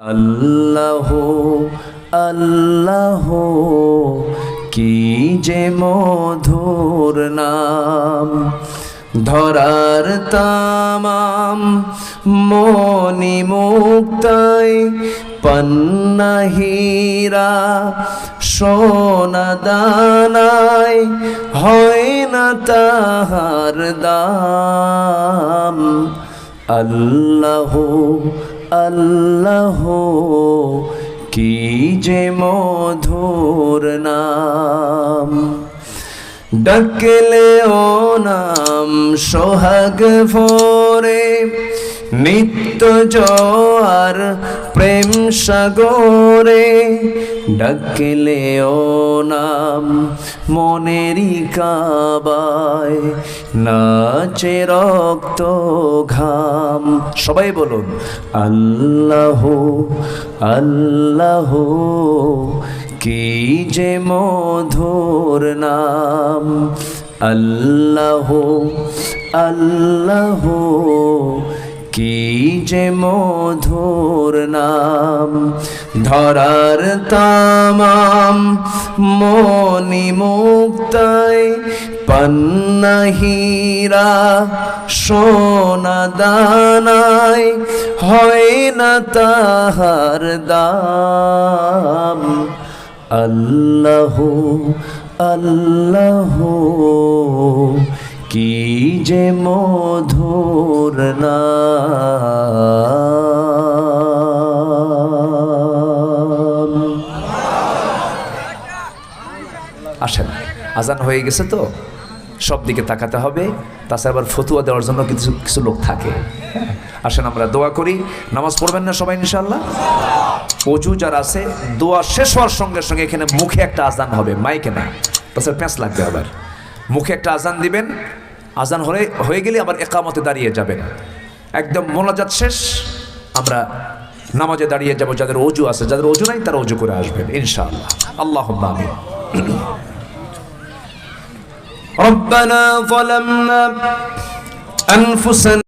আল্লাহ আল্লাহ, কি যে মধুর নাম। ধরার তামাম মনি মুক্তাই পন্নাহীরা সোনা দানায় হয় না তাহার দাম। আল্লাহ আল্লাহ কি যে মধুর নাম। ডাকলে ও নাম সোহাগ ভোরে, নিত্য জোয়ার প্রেম সাগরে। ডাকলে ও নাম মনেরই কাবায়, নাচে রক্ত ঘাম। সবাই বলুন, আল্লাহ আল্লাহ কি যে মধুর নাম? আল্লাহ আল্লাহ, কি যে মধুর নাম? ধরার তামাম মনি মুক্তাই পন্নাহীরা সোনা দানায় হয় না তাহার দাম? আল্লাহ আল্লাহ কি যে মধুর নাম আসেন আজান হয়ে গেছে তো সব দিকে তাকাতে হবে তাছাড়া আবার ফতুয়া দেওয়ার জন্য কিছু কিছু লোক থাকে। হ্যাঁ, আসেন আমরা দোয়া করি নামাজ পড়বেন না সবাই ইনশাল্লাহ অজু যারা আছে দোয়া শেষ হওয়ার সঙ্গে সঙ্গে এখানে মুখে একটা আজান হবে মাইকে না তাছাড়া প্যাঁচ লাগবে আবার মুখে একটা আজান দিবেন আজান হয়ে হয়ে গেলে আবার একামতে দাঁড়িয়ে যাবেন একদম মোনাজাত শেষ আমরা নামাজে দাঁড়িয়ে যাব যাদের অজু আছে যাদের অজু নাই তারা অজু করে আসবেন ইনশাআল্লাহ আল্লাহ আমিন ربنا ظلمنا أنفسنا